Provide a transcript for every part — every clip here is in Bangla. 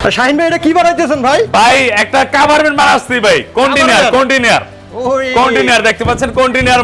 শাহিন ভাই এটা কি বানাইতেছেন ভাই? ভাই একটা কাভারমেন্ট বানাচ্ছি ভাই। দেখতে পাচ্ছেন?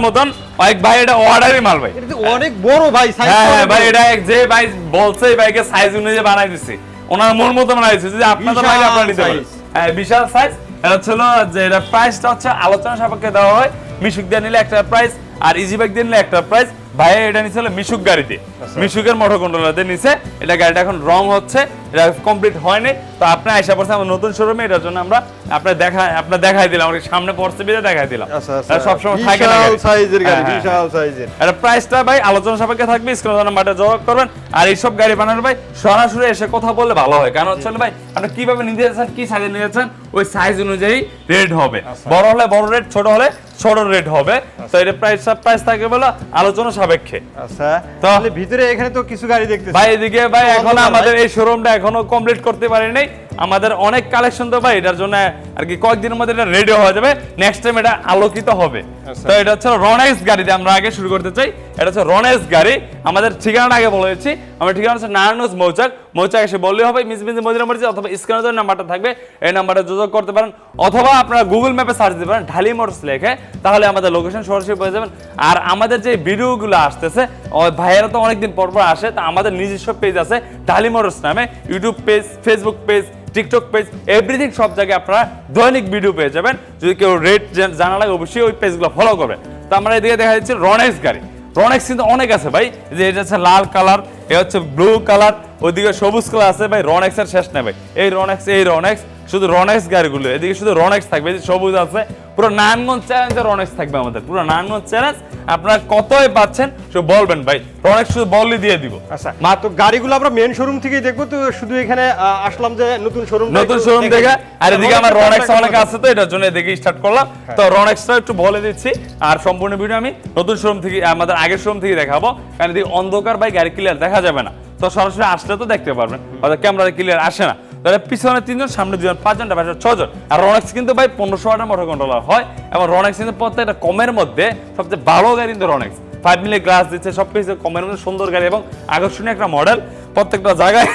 মতন। ভাই ভাই এটা অর্ডারই মাল ভাই। অনেক বড় ভাই সাইজ হ্যাঁ হ্যাঁ ভাই এটা যে ভাই বলছে বাইকে সাইজ অনুযায়ী বানাই দিছি। ওনার মন মতো বানাই দিছি যদি আপনাদের ভাই আপনারা নিতে পারেন। হ্যাঁ বিশাল সাইজ এটা ছিল যে এটা প্রাইসটা হচ্ছে আলোচনা সাপেক্ষে দেওয়া হয়। মিশুক দিয়ে নিলে একটা প্রাইস আর ইজি বাইক দিয়ে নিলে একটা প্রাইস ভাই এটা নিছিল মিশুক গাড়িতে। আচ্ছা। মিশুকের মোটর কন্ট্রোলার দিয়ে নিছে। এটা গাড়িটা এখন রং হচ্ছে এটা কমপ্লিট হয়নি। তো আপনি আইসা পড়ছে আমার নতুন শোরুমে এটার জন্য আমরা আপনার দেখা আপনার দেখাই দিলাম আমাকে সামনে পড়ছে বিয়ে দেখাই দিলাম। আচ্ছা আচ্ছা। সবসময় থাকে না সাইজের গাড়ি হ্যাঁ, হ্যাঁ, বিশাল সাইজের এটা প্রাইসটা ভাই আলোচনা সাপেক্ষে থাকবে স্ক্রিনে নাম্বারটা যোগাযোগ করবেন। আর এইসব গাড়ি বানানোর ভাই সরাসরি এসে কথা বললে ভালো হয়। কারণ হচ্ছে ভাই আপনি কীভাবে নিতে যাচ্ছেন কি সাইজে নিতে যাচ্ছেন ওই সাইজ অনুযায়ী রেট হবে। বড় হলে বড় রেট ছোট হলে ছোট রেট হবে। তো এটা প্রাইস প্রাইস থাকে বলে আলোচনা সাপেক্ষে। আচ্ছা তাহলে ভিতরে এখানে তো কিছু গাড়ি দেখতে ভাই এদিকে ভাই এখন আমাদের এই শোরুমটা এখনও কমপ্লিট করতে পারি নাই আমাদের অনেক কালেকশন তো ভাই এটার জন্য আর কি কয়েকদিনের মধ্যে এটা রেডি হয়ে যাবে। নেক্সট টাইম এটা আলোকিত হবে। আচ্ছা। তো এটা হচ্ছে রনেক্স গাড়িতে আমরা আগে শুরু করতে চাই। এটা হচ্ছে রনেক্স গাড়ি। আমাদের ঠিকানাটা আগে বলে দিচ্ছি। আমার ঠিকানা হচ্ছে নারায়ণগঞ্জ মৌচাক। মৌচাক এসে বললেই হবে মিস মিস মদিনা মরিচি অথবা স্ক্রিনের নাম্বারটা থাকবে। এই নাম্বারে যোগাযোগ করতে পারেন। অথবা আপনারা গুগল ম্যাপে সার্চ দিতে পারেন ঢালি মোটরস লেখে তাহলে আমাদের লোকেশন সরাসরি পেয়ে যাবেন। আর আমাদের যে ভিডিওগুলো আসতেছে ওই ভাইয়েরা তো অনেকদিন পর পর আসে তা আমাদের নিজস্ব পেজ আছে ঢালি মোটরস নামে। YouTube page Facebook page TikTok page everything সব জায়গায় আপনারা দৈনিক ভিডিও পেয়ে যাবেন। যদি কেউ রেট জানা লাগে, অবশ্যই ওই পেজগুলো ফলো করবেন তো আমরা এদিকে দেখা যাচ্ছে রনেক্স গাড়ি। রনেক্স কিন্তু অনেক আছে ভাই। যে এটা হচ্ছে লাল কালার এ হচ্ছে ব্লু কালার ওইদিকে সবুজ কালার আছে ভাই রনেক্সের শেষ নেই ভাই। এই রনেক্স এই রনেক্স শুধু রনেক্স গাড়িগুলো, এদিকে শুধু রনেক্স থাকবে যে সবুজ আছে পুরো নারায়ণগঞ্জ চ্যালেঞ্জে রনেক্স থাকবে আমাদের। পুরো নারায়ণগঞ্জ চ্যালেঞ্জ আপনারা কতই পাচ্ছেন সে বলবেন ভাই। রনেক্স শুধু বললি দিয়ে দিব। আচ্ছা মাত্র গাড়িগুলো আমরা মেন শোরুম থেকেই দেখব তো শুধু এখানে আসলাম যে নতুন শোরুম নতুন শোরুম থেকে আর এদিকে আমার রনেক্স অনেক আছে তো এটার জন্য এদিকে স্টার্ট করলাম। তো রনেক্সটা একটু বলে দিচ্ছি আর সম্পূর্ণ ভিডিও আমি নতুন শোরুম থেকে আমাদের আগের শোরুম থেকে দেখাবো। কারণ এদিকে অন্ধকার ভাই গাড়ি ক্লিয়ার দেখা যাবে না। তো সরাসরি আসলে তো দেখতে পারবেন হয়তো ক্যামেরা ক্লিয়ার আসে না। তাহলে পিছনে তিনজন, সামনে দুজন, পাঁচজন ড্রাইভার ছজন। আর রনেক্স কিন্তু ভাই পনেরোশো ওয়াটের মোটর কন্ট্রোলার হয়। এবং রনেক্স কিন্তু প্রত্যেকটা কমের মধ্যে সবচেয়ে ভালো গাড়ি কিন্তু রনেক্স ফাইভ মিলে গ্লাস দিচ্ছে সব কিছু কমের মধ্যে সুন্দর গাড়ি এবং আকর্ষণীয় একটা মডেল প্রত্যেকটা জায়গায়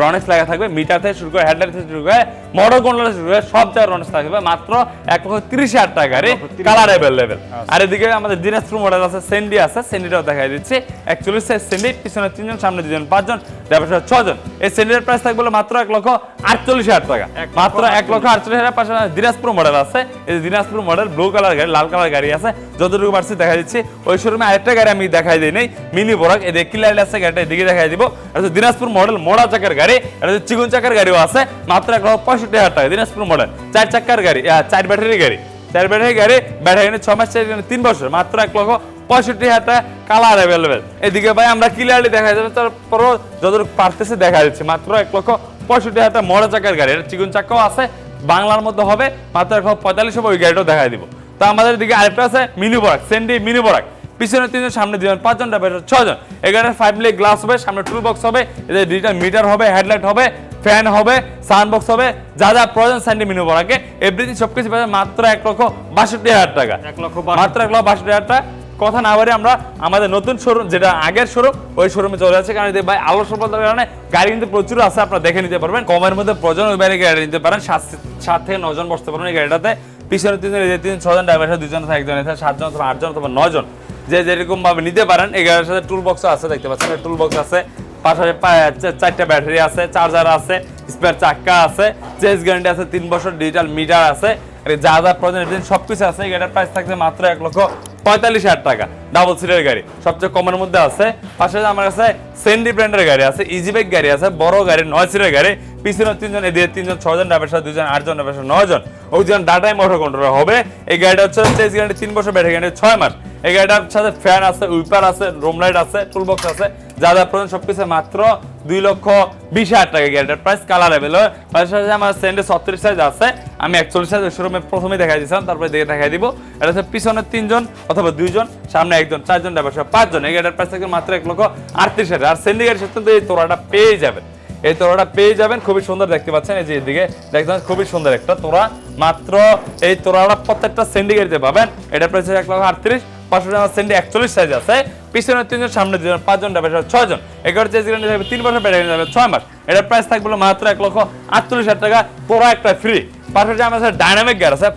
রনেক্স লাগা থাকবে মিটার থেকে শুরু করে হেডলাইট থেকে শুরু করে মোটর কন্ট্রোল শুরু করে সব জায়গায় রনেক্স থাকবে মাত্র এক লক্ষ তিরিশ হাজার টাকা। গাড়ি কালার অ্যাভেলেবেল আর এদিকে আমাদের দিনাজপুর মডেল আছে সেন্ডি আছে সেন্ডিটাও দেখাই দিচ্ছি। অ্যাকচুয়ালি সেন্ডি পিছনে তিনজন সামনে দুজন পাঁচজন ড্রাইভার ছজন। এই সেন্ডির প্রাইস থাকবে মাত্র এক লক্ষ আটচল্লিশ হাজার টাকা। মাত্র এক লক্ষ আটচল্লিশ। হাজার পাশে দিনাজপুর মডেল আছে। এই দিনাজপুর মডেল ব্লু কালার গাড়ি লাল কালার গাড়ি আছে। যতটুকু পারছি দেখা দিচ্ছি। ওই শোরুমে আরেকটা গাড়ি আমি দেখাই দিই নেই মিনি বরাক এদিকে কিলার আছে গাড়িটা এদিকে দেখাই দিব। হচ্ছে দিনাজপুর মডেল মোড়া চাকার গাড়ি, এটা চিগুন চাকার গাড়িও আছে, মাত্র এক লক্ষ পঁয়ষট্টি হাজার টাকা, দিনাজপুর মডেল চার চাকার গাড়ি চার ব্যাটারি গাড়ি। চার ব্যাটারি গাড়ি, ব্যাটারি ছ মাস চার তিন বছর, মাত্র এক লক্ষ পঁয়ষট্টি হাজার টাকা কালার অ্যাভেলেবেল এদিকে ভাই, আমরা ক্লিয়ারলি দেখা যাবে তারপরও যতটুকু পারতেছে দেখা যাচ্ছে মাত্র এক লক্ষ পঁয়ষট্টি হাজার টাকা মোড়া চাকার গাড়ি, এটা চিকুন চাকাও আছে, বাংলার মধ্যে হবে, মাত্র এক লক্ষ পঁয়তাল্লিশ হবে, ওই গাড়িটাও দেখা দিব। তো আমাদের দিকে আরেকটা আছে মিনি বরাক সেন্ডি মিনি বরাক পিছনে তিনজন সামনে দুজন পাঁচজন ড্রাইভার ছজন এখানে ফাইভ মিলি গ্লাস হবে সামনে টুল বক্স হবে এদের ডিজিটাল মিটার হবে হেডলাইট হবে ফ্যান হবে সাউন্ড বক্স হবে যা যা প্রয়োজন স্যান্ডি মিনি বরাকে এভরিথিং সবকিছু পাবে মাত্র এক লক্ষ বাষট্টি হাজার টাকা। এক লক্ষ মাত্র এক লক্ষ বাষট্টি হাজার টাকা। কথা না বলে আমরা আমাদের নতুন শোরুম যেটা আগের শোরুম ওই শোরুমে চলে যাচ্ছে। কারণ ভাই আলো সফলতার কারণে গাড়ি কিন্তু প্রচুর আছে আপনারা দেখে নিতে পারবেন। কমের মধ্যে প্রয়োজন ওই বাইরে গাড়ি নিতে পারেন। সাত সাত থেকে নজন বসতে পারবেন এই গাড়িটাতে। পিছনে তিনজন তিন ছজন ড্রাইভার দুজন একজন সাতজন অথবা আটজন অথবা নজন যে যেরকম ভাবে নিতে পারেন এগারোর সাথে টুল বক্স আছে, দেখতে পাচ্ছেন টুল বক্স আছে। পাশে চারটা ব্যাটারি আছে চার্জার আছে স্পেয়ার চাক্কা আছে চেস গ্যারান্টি আছে, তিন বছর ডিজিটাল মিটার আছে। যা যা প্রয়োজন সব সবকিছু আছে। এটার প্রাইস থাকছে মাত্র এক লক্ষ পঁয়তাল্লিশ হাজার টাকা। ডাবল সিটের গাড়ি। সবচেয়ে কমের মধ্যে আছে, পাশে আমার কাছে সেন্ডি ব্র্যান্ডের গাড়ি আছে ইজি বাইক গাড়ি আছে, বড় গাড়ি, নয় সিটের গাড়ি। পিছনে তিনজন, এদিকে তিনজন ছজন ড্রাইভার সাথে দুজন, আটজন ড্রাইভার সাথে নয়জন। ওইজন ডাটাই মোটর কন্ট্রোলার হবে। এই গাড়িটা হচ্ছে চেস গ্যারান্টি তিন বছর ব্যাটারি গ্যারান্টি ছয় মাস। এই গাড়িটার সাথে ফ্যান আছে উইপার আছে রুম লাইট আছে টুল বক্স আছে। যা যা প্রয়োজন সবকিছু মাত্র দুই লক্ষ বিশ হাজার টাকা গাড়িটার প্রাইস কালার অ্যাভেলেবল পাশাপাশি আমার সেন্ডে ছত্রিশ সাইজ আছে। আমি একচল্লিশ সাইজ শোরুমে প্রথমে দেখাই দিয়েছিলাম, তারপরে দেখে দেখাই দিব। এটা হচ্ছে পিছনে তিনজন অথবা দুইজন, সামনে একজন, চারজন ড্রাইভার সহ পাঁচজন। এই গাড়িটার প্রাইস থাকে মাত্র এক লক্ষ আটত্রিশ হাজার। আর সেন্ডি গাড়ির সাথে এই তোরাটা পেয়ে যাবেন। এই তোরাটা পেয়ে যাবেন, খুবই সুন্দর দেখতে পাচ্ছেন। এই যে এদিকে দেখতে খুবই সুন্দর একটা তোরা মাত্র এই তোরাটা প্রত্যেকটা সেন্ডি গাড়িতে পাবেন। এটার প্রাইস এক লক্ষ আটত্রিশ। পাঁচশো একচল্লিশ সাইজ আছে। সামনে পাঁচজন ছয়জন এগারো তিন বছর ছয় মাস। থাকবে মাত্র এক লক্ষ আটচল্লিশ হাজার টাকা একটা ফ্রি ডাইনামিক গাড়ি আছে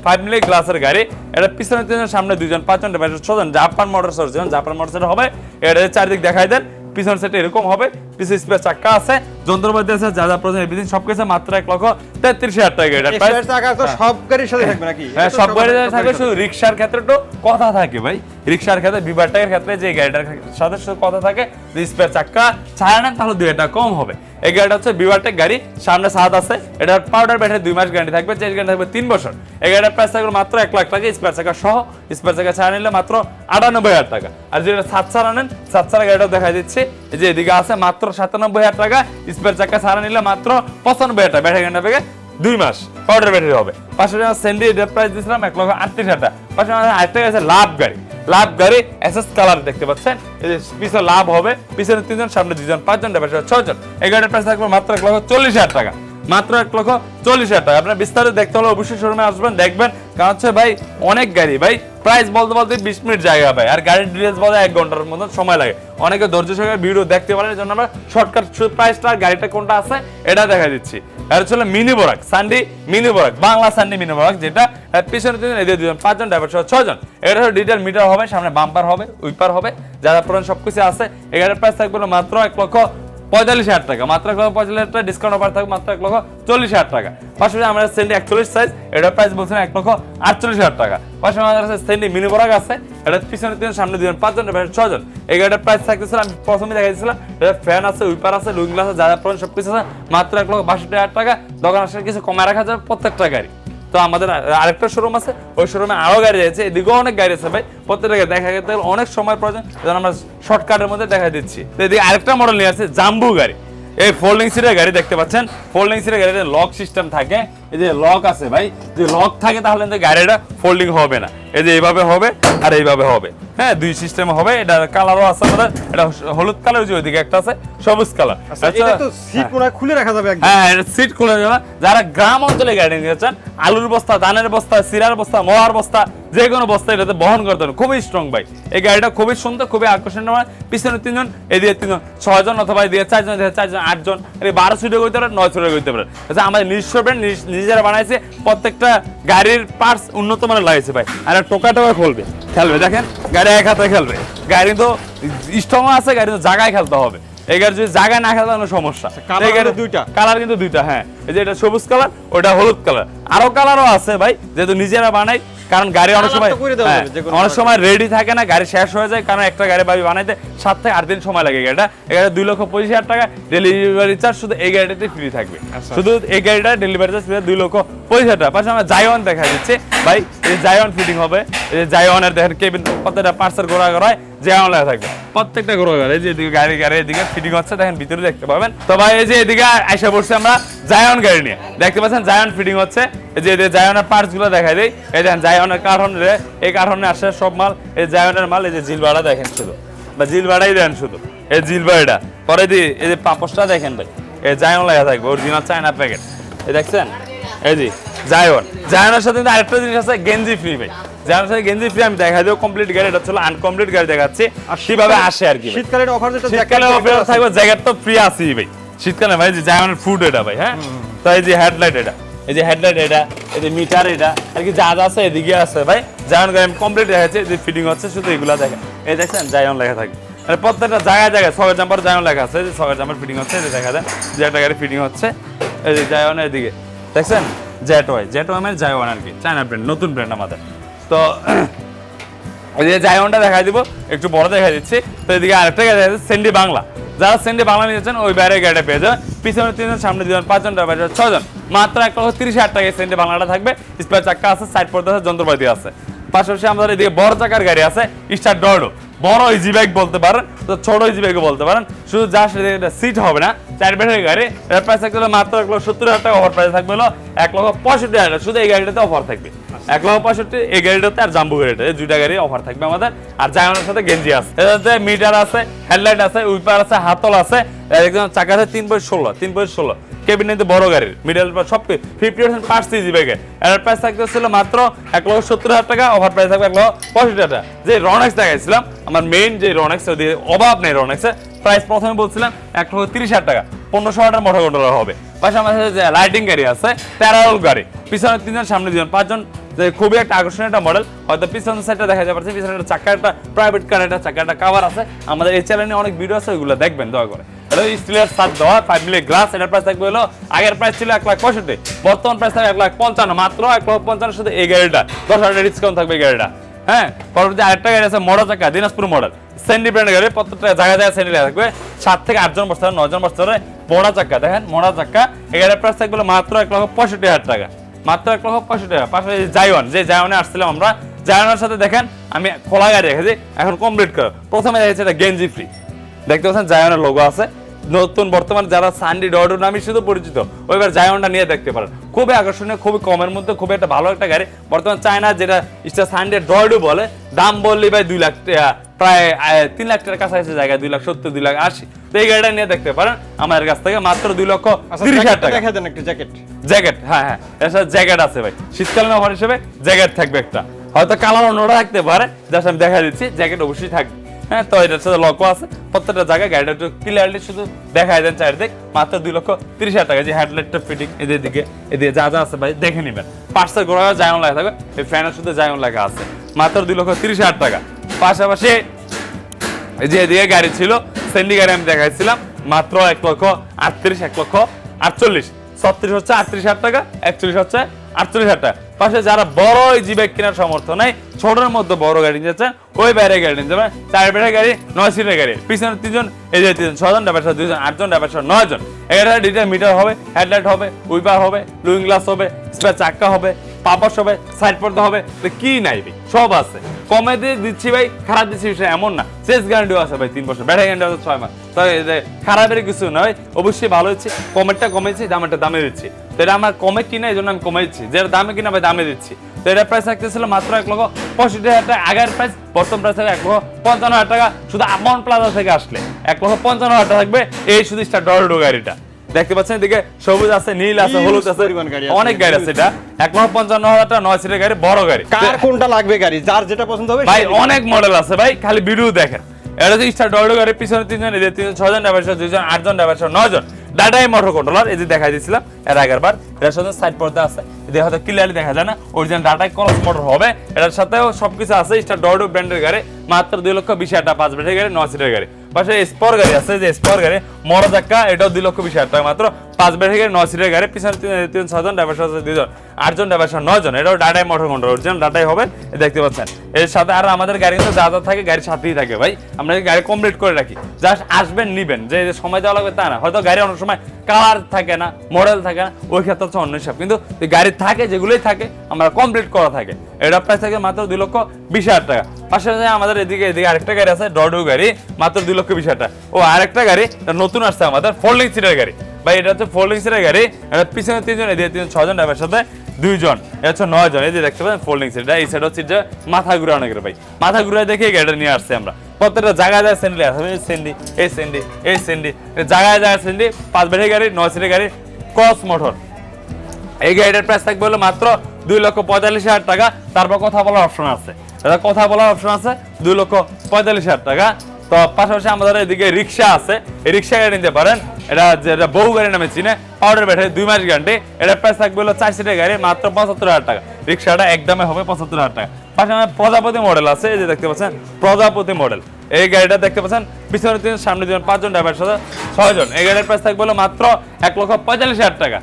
গ্লাসের গাড়ি। এটা পিছনে তিনজন, সামনে দুজন, পাঁচজন ছজন জাপান মোটরস জাপান মোটরস হবে, এটা চারদিক দেখাই দেন। পিছন সেটে এরকম হবে। পিছনে স্পেয়ার চাক্কা আছে। যন্ত্রপাতি আছে যা যা প্রয়োজন এভরিথিং সবকিছু মাত্র এক লক্ষ তেত্রিশ হাজার টাকা এটা। টাকা তো সব গাড়ির সাথে থাকবে নাকি? হ্যাঁ সব গাড়ির সাথে থাকবে শুধু রিক্সার ক্ষেত্রে তো কথা থাকে ভাই। রিক্সার ক্ষেত্রে টাকার ক্ষেত্রে যে গাড়িটার সাথে শুধু কথা থাকে স্পেয়ার চাকা ছাড়া নেন তাহলে দুই টাকা কম হবে এই গাড়িটা হচ্ছে বিবারটেক গাড়ি সামনে সাত আছে এটার পাউডার ব্যাটারি দুই মাস গ্যারান্টি থাকবে চেঞ্জ গ্যারান্টি থাকবে তিন বছর এই গাড়িটার প্রাইস থাকবে মাত্র এক লাখ টাকা স্পেয়ার চাকা সহ স্পেয়ার চাকা ছাড়া নিলে মাত্র আটানব্বই হাজার টাকা। আর যেটা সাত ছাড়া নেন, সাত ছাড়া গাড়িটা দেখা দিচ্ছে যে এদিকে আছে মাত্র সাতানব্বই হাজার টাকা স্পেয়ার চাকা ছাড়া নিলে মাত্র পঁচানব্বই হাজার টাকা। ব্যাটারি গ্যারান্টি পেয়ে দুই মাস পাউডার ব্যাটারি হবে। পাঁচশো টাকা সেন্ডি এটার প্রাইস দিয়েছিলাম, এক লক্ষ আটত্রিশ হাজার। টাকা আরেকটা গেছে লাভ গাড়ি। লাভ গাড়ি এসএস কালার দেখতে পাচ্ছেন। পিছনে লাভ হবে, পিছনে তিনজন, সামনে দুজন, পাঁচজন ড্রাইভার ছয়জন। এই গাড়ির প্রাইস থাকবে মাত্র এক লক্ষ চল্লিশ হাজার টাকা। মাত্র এক লক্ষ চল্লিশ হাজার টাকা। আপনার বিস্তারিত দেখতে হলে অবশ্যই শোরুমে আসবেন, দেখবেন। কারণ হচ্ছে ভাই, অনেক গাড়ি, ভাই প্রাইস বলতে বলতে বিশ মিনিট জায়গা ভাই। আর গাড়ির ডিটেলস বলতে এক ঘণ্টার মতো সময় লাগে। অনেকে ধৈর্য সহকারে ভিডিও দেখতে পারেন, এই জন্য আমরা শর্টকাট প্রাইসটা আর গাড়িটা কোনটা আছে, এটা দেখা দিচ্ছি। আর হচ্ছে মিনি বরাক সান্ডি মিনি বরাক বাংলা সান্ডি মিনি বরাক যেটা পিছনে দুজন এদের দুজন, পাঁচজন ড্রাইভার সহ ছজন এটা হলো ডিটেল মিটার হবে, সামনে বাম্পার হবে উইপার হবে, যারা পুরান সবকিছু আছে এগারোটার প্রাইস থাকবে মাত্র এক লক্ষ পঁয়তাল্লিশ হাজার টাকা। মাত্র এক লক্ষ পঁয়তাল্লিশ হাজার টাকা ডিসকাউন্ট অফার থাকবে মাত্র এক লক্ষ চল্লিশ হাজার টাকা। পাশাপাশি আমরা সেন্ডি একচল্লিশ সাইজ এটার প্রাইস বলছেন এক লক্ষ আটচল্লিশ হাজার টাকা। পাশাপাশি আমাদের কাছে সেন্ডি মিনি বরাক আছে এটা পিছনে তিন সামনে দুজন, পাঁচজন ড্রাইভার ছজন এই গাড়িটার প্রাইস থাকতেছিল, আমি প্রথমে দেখা দিয়েছিলাম এটা ফ্যান আছে উইপার আছে লুইং গ্লাস আছে, যা যা প্রয়োজন সবকিছু আছে, মাত্র এক লক্ষ বাষট্টি হাজার টাকা। দোকান আসলে কিছু কমায় রাখা যাবে প্রত্যেকটা গাড়ি। তো আমাদের আরেকটা শোরুম আছে। ওই শোরুমে আরও গাড়ি রয়েছে। এদিকেও অনেক গাড়ি আছে ভাই। প্রত্যেকটা দেখা গেলে অনেক সময় প্রয়োজন। যেন আমরা শর্টকাটের মধ্যে দেখা দিচ্ছি। তো এদিকে আরেকটা মডেল নিয়ে আছে জাম্বু গাড়ি। এই ফোল্ডিং সিটের গাড়ি দেখতে পাচ্ছেন। ফোল্ডিং সিটের গাড়িতে লক সিস্টেম থাকে। এই যে লক আছে ভাই যে লক থাকে তাহলে কিন্তু গাড়িটা ফোল্ডিং হবে না। এই যে এইভাবে হবে আর এইভাবে হবে। হ্যাঁ দুই সিস্টেম হবে এটা কালারও আছে আমাদের এটা হলুদ কালার যে ওইদিকে একটা আছে সবুজ কালার আচ্ছা, এটা তো সিট মনে খুলে রাখা যাবে একদম। হ্যাঁ সিট খুলে যাবে। যারা গ্রাম অঞ্চলে গাড়ি নিয়ে যাচ্ছেন আলুর বস্তা ধানের বস্তা সিরার বস্তা মোয়ার বস্তা যে কোনো বস্তা এটাতে বহন করতে হবে খুবই স্ট্রং ভাই। এই গাড়িটা খুবই সুন্দর খুবই আকর্ষণীয় হয়। পিছনে তিনজন এদিকে তিনজন ছয়জন অথবা এদিকে চারজন চারজন আটজন এই বারো সিটে করতে পারে নয় সিটে করতে পারে আচ্ছা আমাদের নিজস্ব ব্র্যান্ড নিজেরা বানাইছে, প্রত্যেকটা গাড়ির পার্টস উন্নত মানের লাগাইছে ভাই। আর টোকা টোকা খুলবে। খেলবে, দেখেন, গাড়ি এক হাতে খেলবে। গাড়ি তো স্ট্রং আছে, গাড়ি তো জায়গায় খেলতে হবে। এই গাড়ি যদি জায়গায় না খেলে তাহলে সমস্যা। গাড়ি হলো দুইটা। কালার কিন্তু দুইটা হ্যাঁ। এই যে এটা সবুজ কালার ওটা হলুদ কালার আরও কালারও আছে ভাই যেহেতু নিজেরা বানাই কারণ গাড়ি অনেক সময় হ্যাঁ, অনেক সময় রেডি থাকে না গাড়ি শেষ হয়ে যায় কারণ একটা গাড়ি ভাবি বানাইতে সাত থেকে আট দিন সময় লাগে গাড়িটা। এই দুই লক্ষ পঁচিশ হাজার টাকা ডেলিভারি চার্জ শুধু এই গাড়িটাতে ফ্রি থাকবে। আচ্ছা। শুধু এই গাড়িটা ডেলিভারি চার্জ দুই লক্ষ পঁচিশ হাজার টাকা। পাশে আমরা জায়ন দেখা দিচ্ছে। ভাই এই জায়ন ফিটিং হবে। এই জায়নের দেখেন কেবিন কতটা পার্সেল ঘোরা ঘোরায় জায়ন লেখা থাকবে। প্রত্যেকটা ঘোরা এই যে এদিকে গাড়ি গাড়ি এদিকে ফিটিং হচ্ছে, দেখেন ভিতরে দেখতে পাবেন। তো ভাই, এই যে এদিকে আইসা পড়ছে আমরা জায়ন গাড়ি নিয়ে। দেখতে পাচ্ছেন জায়ন ফিটিং হচ্ছে। এই যে এদিকে জায়নের পার্টসগুলো দেখাই দেয় এই দেখেন জায়নের কারণে এই কারণে আসে সব মাল, এই জায়নের মাল, এই যে জিল ভাড়া দেখেন শুধু। বা জিল ভাড়াই দেন শুধু, এই জিল ভাড়াটা পরে দি, এই যে পাপোসটা দেখেন ভাই, এই জায়ন লেখা থাকবে অরিজিনাল চায়না প্যাকেট এই দেখছেন? এই জি জায়ন জায়নের সাথে আরেকটা জিনিস আছে গেঞ্জি ফ্রি ভাই। সাথে গেঞ্জি ফ্রি আমি দেখা দেবো কমপ্লিট গাড়ি এটা ছিল আনকমপ্লিট গাড়ি দেখাচ্ছি। আর কীভাবে আসে আর কি ভাই। শীতকালীন অফার যেটা শীতকালে jacket অফার। থাকবে জ্যাকেট তো ফ্রি আছেই ভাই। শীতকালে ভাই যে জায়নের ফুড এটা ভাই হ্যাঁ? তো এই যে হেডলাইট এটা এই যে হেডলাইট এটা এই যে মিটার এটা আর কি যা আছে এদিকে আছে ভাই। জায়ন গাড়ি কমপ্লিট দেখাচ্ছে যে ফিটিং হচ্ছে শুধু এগুলা দেখেন। এই দেখছেন জায়ন লেখা থাকে। আর প্রত্যেকটা জায়গায় জায়গায় ছয়ের জাম্পার জায়ন লেখা আছে যে ছয়ের জাম্পার ফিটিং হচ্ছে এই দেখা যায় যে একটা গাড়ি ফিটিং হচ্ছে এই যে জায়ন এদিকে দেখছেন? জেট ওয়াই জেট ওয়াই মানে জায়ন আর কি চায়না ব্র্যান্ড নতুন ব্র্যান্ড আমাদের। তো, এই যে দেখা দিব, একটু বড় দেখা দিচ্ছি। তো এদিকে আরেকটা গাড়ি যাচ্ছে সেন্ডি বাংলা। যারা সেন্ডি বাংলা নিয়ে যাচ্ছেন ওই বাইরে গাড়িটা পেয়ে যাবেন। পিছনে তিনজন, সামনে দুজন, পাঁচজন ড্রাইভার ছজন মাত্র এক লক্ষ তিরিশ হাজার টাকায় সেন্ডি বাংলাটা থাকবে। স্পেয়ার চাক্কা আছে সাইড পর্দা আছে, যন্ত্রপাতি আছে। পাশাপাশি আমাদের এদিকে বড় চাকার গাড়ি আছে, স্টার ডরডো বড় ইজি বাইক বলতে পারেন ছোট ইজি বাইকও বলতে পারেন। শুধু যা সেটা হবে না, চার বেডের গাড়ি, এর প্রাইস থাকবে মাত্র এক লক্ষ সত্তর হাজার টাকা অফার প্রাইস থাকবে হলো এক লক্ষ পঁয়ষট্টি হাজার। শুধু এই গাড়িটাতে অফার থাকবে। এক লক্ষ পঁয়ষট্টি, এই গাড়িটাতে আর জাম্বু গাড়িটা, এই দুইটা গাড়ি অফার থাকবে আমাদের। আর জায়গানোর সাথে গেঞ্জি আছে। এটাতে মিটার আছে হেডলাইট আছে, উইপার আছে, হাতল আছে, একদম চাকা আছে তিন পয়েন্ট ষোলো, তিন পয়েন্ট ষোলো। নিতে বড় গাড়ির মিডল সব ফিফটি পার্সেন্ট পার্টস দিয়ে দিবে এটার প্রাইস থাকতেছিল মাত্র এক লক্ষ সত্তর হাজার টাকা ওভার প্রাইস থাকবে এক লক্ষ পঁয়ষট্টি টাকা। যে রনেক্স দেখাইছিলাম, আমার মেইন যে রনেক্স অভাব নেই রনেক্সে প্রাইস প্রথমে বলছিলাম এক লক্ষ তিরিশ হাজার টাকা, পনেরোশো হাজার মোটর কন্ট্রোলার হবে। পাশে আমাদের যে লাইটিং গাড়ি আছে প্যারাল গাড়ি, পিছনে তিনজন, সামনে দুজন, পাঁচজন যে খুবই একটা আকর্ষণীয় একটা মডেল হয়তো পিছনের সাইডটা দেখা যাচ্ছে পিছনে একটা চাকা একটা প্রাইভেট কার একটা চাকা একটা কাভার আছে। আমাদের এই চ্যানেলে অনেক ভিডিও আছে, ওইগুলো দেখবেন, দয়া করে। স্টিলের সাত দেওয়া ফাইভ মিলি গ্লাস এটার প্রাইস থাকবে হলো, আগের প্রাইস ছিল এক লাখ পঁয়ষট্টি। বর্তমান প্রাইস থাকবে এক লাখ পঞ্চান্ন, মাত্র এক লক্ষ পঞ্চান্ন শুধু এই গাড়িটা। দশ হাজার ডিসকাউন্ট থাকবে এই গাড়িটা। হ্যাঁ পরবর্তী আরেকটা গাড়ি আছে মোড়া চাকা, দিনাজপুর মডেল স্যান্ডি ব্র্যান্ডের গাড়ি, প্রত্যেকটা জায়গায় জায়গায় স্যান্ডি লেখা থাকবে। সাত থেকে আটজন বসতে হবে নজন বসতে হবে। মোড়া চাকা, দেখেন মোড়া চাকা। এই গাড়ির প্রাইস থাকবে মাত্র এক লক্ষ পঁয়ষট্টি হাজার টাকা। মাত্র এক লক্ষ পঁয়ষট্টি টাকা। পাশে জাইওয়ান যে জাইওয়ানে আসছিলাম আমরা জাইওয়ানের সাথে দেখেন, আমি খোলা গাড়ি রেখেছি, এখন কমপ্লিট করো। প্রথমে দেখেছি এটা গেঞ্জি ফ্রি দেখতে পাচ্ছেন জায়নের লোগো আছে। নতুন বর্তমান যারা সানডি ডডো নামে শুধু পরিচিত, ওইবার জায়নটা নিয়ে দেখতে পারেন। খুবই আকর্ষণীয়, খুবই কমের মধ্যে, খুবই একটা ভালো একটা গাড়ি। বর্তমান চায়না যেটা স্টার সানডে ডডো বলে, দাম বললি ভাই দুই লাখ প্রায় তিন লাখ টাকার কাছাকাছি জায়গায় দুই লাখ সত্তর দুই লাখ আশি। তো এই গাড়িটা নিয়ে দেখতে পারেন আমাদের কাছ থেকে মাত্র দুই লক্ষ আচ্ছা তিরিশ হাজার টাকা। দেখা দেন একটা জ্যাকেট জ্যাকেট হ্যাঁ হ্যাঁ। এর সাথে জ্যাকেট আছে ভাই। শীতকালীন অফার হিসেবে জ্যাকেট থাকবে একটা। হয়তো কালার অন্যটা থাকতে পারে জাস্ট আমি দেখা দিচ্ছি জ্যাকেট অবশ্যই থাকবে। হ্যাঁ তো এটার সাথে লকও আছে। প্রত্যেকটা জায়গায় গাড়িটা একটু ক্লিয়ারলি শুধু দেখাই দেন চারিদিক। মাত্র দুই লক্ষ তিরিশ হাজার টাকা। যে হেডলাইটটা ফিটিং এদের দিকে এদিকে যা যা আছে ভাই দেখে নেবেন। পার্সেল গোড়া জায়ন লেখা থাকবে। এই ফ্যানের শুধু জায়ন লেখা আছে। মাত্র দুই লক্ষ তিরিশ হাজার টাকা। পাশাপাশি যে এদিকে গাড়ি ছিল, সেন্ডি গাড়ি আমি দেখাইছিলাম, মাত্র এক লক্ষ আটত্রিশ, এক লক্ষ আটচল্লিশ। ছত্রিশ হচ্ছে আটত্রিশ হাজার টাকা, একচল্লিশ হচ্ছে আটচল্লিশ হাজার টাকা। পাশে যারা বড় জি বাইক কেনার সামর্থ্য নাই ছোটের মধ্যে বড় গাড়ি নিতে ওই বাইরে গাড়ি নিতে পারেন। চার বেড়ে গাড়ি, নয় সিটের গাড়ি। পিছনে তিনজন, এই যে তিনজন ছজন ডাবার সাথে দুজন আটজন, ডাবার সাথে নয় জন এগারোটা ডিটেল মিটার হবে, হেডলাইট হবে, উইপার হবে, লুইং গ্লাস হবে স্পেয়ার চাক্কা হবে পাপস হবে সাইড পর্দা হবে। কি নাই ভাই? সব আছে। কমে দিয়ে দিচ্ছি ভাই, খারাপ দিচ্ছি বিষয় এমন না। শেষ গ্যারান্টিও আছে ভাই, তিন বছর। ব্যাটারি গ্যারান্টি আছে ছয় মাস। খারাপের কিছু নয়, অবশ্যই ভালো হচ্ছে। কমেরটা কমেছি দামেরটা দামে দিচ্ছি। তো এটা আমার কমে কিনা, এই জন্য আমি কমে দিচ্ছি যেটা দামে কিনা ভাই, দামে দিচ্ছি। তো এটা প্রাইস থাকতেছিল মাত্র এক লক্ষ পঁয়ষট্টি হাজার টাকা। আগের প্রাইস বর্তমান প্রাইস থাকবে এক লক্ষ পঞ্চান্ন হাজার টাকা। শুধু আমন প্লাজা থেকে আসলে। এক লক্ষ পঞ্চান্ন হাজার টাকা থাকবে এই শুধু স্টার গাড়িটা। দেখতে পাচ্ছেন এদিকে সবুজ আছে নীল আছে হলুদ আছে। অনেক গাড়ি আছে এটা। এক লক্ষ পঞ্চান্ন হাজার টাকা নয় সিটের গাড়ি বড় গাড়ি। কার কোনটা লাগবে গাড়ি? যার যেটা পছন্দ হবে ভাই অনেক মডেল আছে ভাই খালি ভিডিও দেখেন। এটা হচ্ছে স্টার ডলডো গাড়ির পিছনে তিনজন এদের তিনজন ছজন ড্রাইভার সহ দুজন আটজন ড্রাইভার সহ নয়জন। ডাটাই মোটর কন্ট্রোলার এই যে দেখাই দিয়েছিলাম এর আগের বার। এটার সাথে সাইড পর্দা আছে। হয়তো ক্লিয়ারলি দেখা যায় না। অরিজিনাল ডাটাই ক্রস মোটর হবে। এটার সাথেও সবকিছু আছে। স্টার ডরডো ব্র্যান্ডের গাড়ি, মাত্র দুই লক্ষ বিশ হাজার পাঁচ ব্যাটারি গাড়ি, নয় সিটের গাড়ি। পাশে স্পর গাড়ি আছে, যে স্পর গাড়ি মরা চাক্কা এটাও দুই লক্ষ বিশ হাজার টাকা মাত্র, পাঁচ ব্যাটারি গাড়ি, নয় সিটের গাড়ি, পিছনে তিন- তিন ছজন ড্রাইভার সহ দুজন আটজন ড্রাইভার সহ নয়জন। এটাও ডাটাই মোটর কন্ট্রোল অরিজিনাল ডাটাই হবে দেখতে পাচ্ছেন। এর সাথে আর আমাদের গাড়ি কিন্তু যা যা থাকে গাড়ির সাথেই থাকে ভাই। আমরা গাড়ি কমপ্লিট করে রাখি জাস্ট আসবেন, নিবেন। যে সময় দেওয়া লাগবে তা না। হয়তো গাড়ি অনেক সময় কালার থাকে না মডেল থাকে না, ওই ক্ষেত্রে হচ্ছে অন্য হিসাব। কিন্তু গাড়ি থাকে, যেগুলোই থাকে, আমরা কমপ্লিট করা থাকে। এটা প্রাইস থাকে মাত্র দুই লক্ষ বিশ হাজার টাকা। পাশাপাশি আমাদের এদিকে এদিকে আরেকটা গাড়ি আছে ডডো গাড়ি, মাত্র দুই লক্ষ বিশ হাজার টাকা। ও আরেকটা গাড়ি নতুন আসছে আমাদের ফোল্ডিং সিটের গাড়ি। ভাই, এটা হচ্ছে ফোল্ডিং সিটের গাড়ি, এটা পিছনে তিনজন, এদিকে তিনজন ছজন ড্রাইভার সাথে দুইজন। এটা হচ্ছে নয় জন এই যে দেখতে পাচ্ছেন ফোল্ডিং সিট এই সাইড হচ্ছে যে মাথা ঘুরানো করে ভাই। মাথা ঘুরায় দেখে গাড়িটা নিয়ে আসছে আমরা। প্রত্যেকটা জায়গায় জায়গায় সেন্ডি আছে এই সেন্ডি এই সেন্ডি এই সেন্ডি জায়গায় জায়গায় সেন্ডি পাঁচ ব্যাটারি গাড়ি, নয় সিটের গাড়ি ক্রস মোটর এই গাড়িটার প্রাইস থাকবে হলো মাত্র দুই লক্ষ পঁয়তাল্লিশ হাজার টাকা। তারপর কথা বলার অপশন আছে। এটা কথা বলার অপশন আছে, দুই লক্ষ পঁয়তাল্লিশ হাজার টাকা। তো পাশাপাশি আমাদের এদিকে রিক্সা আছে। এই রিক্সা গাড়ি নিতে পারেন। এটা যেটা বহু গাড়ি নামে চিনে। পাউডার ব্যাটারি দুই মাস গ্যারান্টি এটা প্রাইস থাকবে হলো চার সিটের গাড়ি, মাত্র পঁচাত্তর হাজার টাকা। রিক্সাটা একদমে হবে পঁচাত্তর হাজার টাকা। পাশে পাশাপাশি প্রজাপতি মডেল আছে, এই যে দেখতে পাচ্ছেন, প্রজাপতি মডেল এই গাড়িটা দেখতে পাচ্ছেন, পিছনে তিন, সামনে তিন পাঁচজন ড্রাইভার সাথে ছয়জন। এই গাড়ির প্রাইস থাকবে হলো মাত্র এক লক্ষ পঁয়তাল্লিশ হাজার টাকা।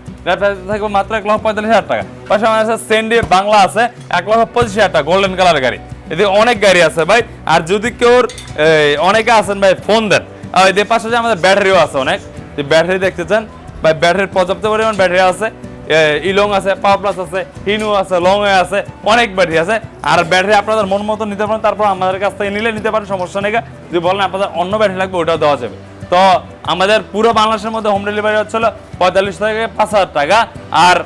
থাকবে মাত্র এক লক্ষ পঁয়তাল্লিশ হাজার টাকা। পাশাপাশি আছে সেন্ডি বাংলা আছে, এক লক্ষ পঁচিশ হাজার টাকা গোল্ডেন কালার গাড়ি। এদিকে অনেক গাড়ি আছে ভাই। আর যদি কেউ অনেকে আছেন ভাই, ফোন দেন। এদের পাশে যে আমাদের ব্যাটারিও আছে অনেক। যে ব্যাটারি দেখতে চান, ভাই, ব্যাটারির পর্যাপ্ত পরিমাণ ব্যাটারি আছে। ইলং আছে, পাওয়ার প্লাস আছে, হিনু আছে লং আছে, অনেক ব্যাটারি আছে। আর ব্যাটারি আপনাদের মন মতো নিতে পারেন, তারপর আমাদের কাছ থেকে নিলে নিতে পারেন, সমস্যা নেই যদি বলেন আপনাদের অন্য ব্যাটারি লাগবে, ওটাও দেওয়া যাবে। তো আমাদের পুরো বাংলাদেশের মধ্যে হোম ডেলিভারি হচ্ছিল পঁয়তাল্লিশ থেকে পাঁচ হাজার টাকা। আর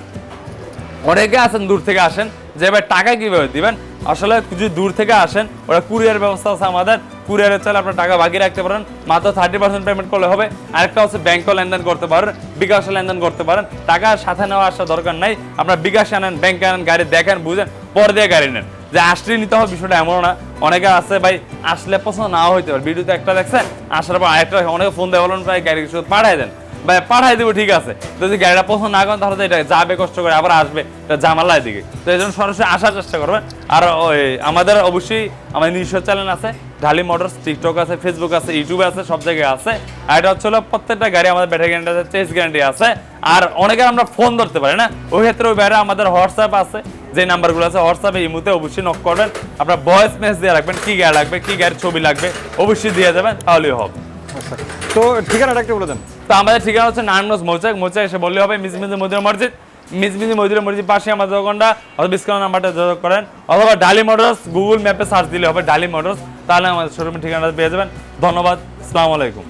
অনেকে আছেন, দূর থেকে আসেন যে ভাই টাকা কীভাবে দিবেন? আসলে যদি দূর থেকে আসেন, ওরা কুরিয়ার ব্যবস্থা আছে আমাদের, কুরিয়ারে চলে আপনার টাকা বাকি রাখতে পারেন, মাত্র থার্টি পার্সেন্ট পেমেন্ট করলে হবে। আরেকটা হচ্ছে ব্যাংকও লেনদেন করতে পারেন বিকাশও লেনদেন করতে পারেন। টাকা সাথে নেওয়া আসার দরকার নাই, আপনার বিকাশ আনেন ব্যাংকে আনেন, গাড়ি দেখেন, বুঝেন, পরে দিয়ে গাড়ি নেন। যে আসলে নিতে হবে, বিষয়টা এমন না। অনেকে আছে ভাই, আসলে পছন্দ নাও হইতে পারে। ভিডিওতে একটা দেখছেন, আসার পর আরেকটা অনেকে ফোন দেওয়া ভাই, গাড়ি শুধু পাঠাই দেন। ভাই, পাঠাই দেবো, ঠিক আছে। যদি গাড়িটা পছন্দ না করেন তাহলে এটা যাবে, কষ্ট করে আবার আসবে, এটা জামালায় দিকে। তো এই জন্য সরাসরি আসার চেষ্টা করবেন আর ওই আমাদের অবশ্যই, আমাদের নিজস্ব চ্যানেল আছে, ঢালি মোটরস টিকটক আছে ফেসবুক আছে ইউটিউবে আছে, সব জায়গায় আছে। আর এটা হচ্ছে প্রত্যেকটা গাড়ি আমাদের ব্যাটারি গ্যারান্টি আছে চেস গ্যারান্টি আছে। আর অনেকে আমরা ফোন ধরতে পারি, না? ওই ক্ষেত্রে ওই বাইরে আমাদের হোয়াটসঅ্যাপ আছে, যে নাম্বারগুলো আছে হোয়াটসঅ্যাপে ইমুতে অবশ্যই নক করবেন। আপনার ভয়েস মেসেজ দিয়ে রাখবেন, কি গাড়ি লাগবে, কি গাড়ির ছবি লাগবে, অবশ্যই দিয়ে যাবেন, তাহলেই হবে। তো ঠিকানাটা একটু বলে দেন। তো আমাদের ঠিকানা হচ্ছে নারায়ণগঞ্জ মৌচাক। মৌচাক এসে বললে হবে মিজমিজি মদিনা মসজিদ। মিজমিজি মদিনা মসজিদ পাশে আমাদের দোকানটা অথবা ডিসকাউন্ট নাম্বারটা যোগাযোগ করেন। অথবা ডালি মোটরস গুগল ম্যাপে সার্চ দিলে হবে ডালি মোটরস তাহলে আমাদের শোরুমের ঠিকানাটা পেয়ে যাবেন। ধন্যবাদ, আসসালামু আলাইকুম।